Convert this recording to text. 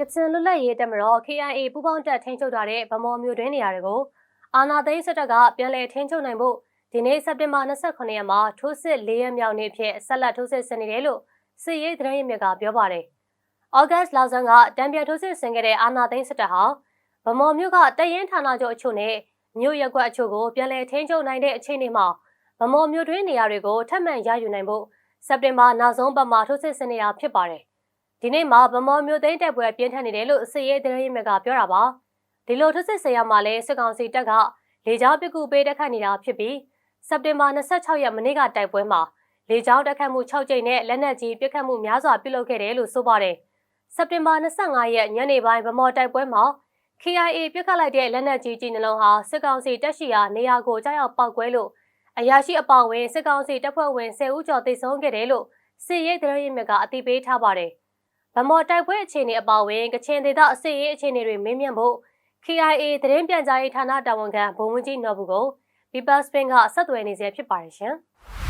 ကချင်လွတ်လပ်ရေးတပ်မတော် KIA ပူးပေါင်းတပ်ထိန်းချုပ်ထားတဲ့ဗမော်မျိုးတွင်းနေရာတွေကိုအာနာသိန်းစစ်တပ်ကပြန်လည်ထိန်းချုပ်နိုင်ဖို့ဒီနေ့စက်တင်ဘာ29ရက်မှာထိုးစစ်၄ရက်မြောက်နေ့ဖြစ်ဆက်လက်ထိုးစစ်ဆင်နေတယ်လို့စစ်ရေးသတင်းရင်းမြစ်ကပြောပါတယ်။ဩဂတ်လဆန်းကတံပြန်ထိုးစစ်ဆင်ခဲ့တဲ့အာနာသိန်းစစ်တပ်ဟာဗမော်မျိုးကတရင်ဌာနချုပ်အချို့နဲ့မြို့ရက်ကွက်အချို့ကိုပြန်လည်ထိန်းချုပ်နိုင်တဲ့အခြေအနေမှာဗမော်မျိုးတွင်းနေရာတွေကိုထပ်မံရယူနိုင်ဖို့စက်တင်ဘာနောက်ဆုံးပတ်မှာထိုးစစ်ဆင်နေတာဖြစ်ပါတယ်။ ဒီနေ့မှာဗမော်မျိုးသိန်းတပ်ပွဲပြင်းထန်နေတယ်လို့စစ်ရေးသတင်းရင်းမြစ်ကပြောတာပါ။ဒီလိုထိုးစစ်ဆင်ရမှာလဲစစ်ကောင်စီတပ်ကလေကြောင်းပစ်ကူပေးတက်ခတ်နေတာဖြစ်ပြီးစက်တင်ဘာ26ရက်မနေ့ကတိုက်ပွဲမှာလေကြောင်းတက်ခတ်မှု6ကြိမ်နဲ့လက်နက်ကြီးပစ်ခတ်မှုများစွာပြုလုပ်ခဲ့တယ်လို့ဆိုပါတယ်။စက်တင်ဘာ25ရက်ညနေပိုင်းဗမော်တိုက်ပွဲမှာ KIA ပြစ်ခတ်လိုက်တဲ့လက်နက်ကြီးကြီးနှလုံးဟာစစ်ကောင်စီတပ်ရှိရာနေရာကိုကြောက်ရောက်ပောက်ကွဲလို့အရာရှိအပောင်ဝင်စစ်ကောင်စီတပ်ဖွဲ့ဝင်10ဦးကျော်တိတ်ဆုံးခဲ့တယ်လို့စစ်ရေးသတင်းရင်းမြစ်ကအသိပေးထားပါတယ်။ ဗမော်တိုက်ပွဲအခြေအနေအပောင်ဝင်ကချင်ဒေသအစစ်ရေးအခြေအနေတွေမေးမြန်းဖို့ KIA သတင်းပြန်ကြားရေးဌာနတာဝန်ခံဗိုလ်မှူးကြီးနော်ဘူးကို People Spin ကဆက်သွယ်နေစေဖြစ်ပါတယ်ရှင်။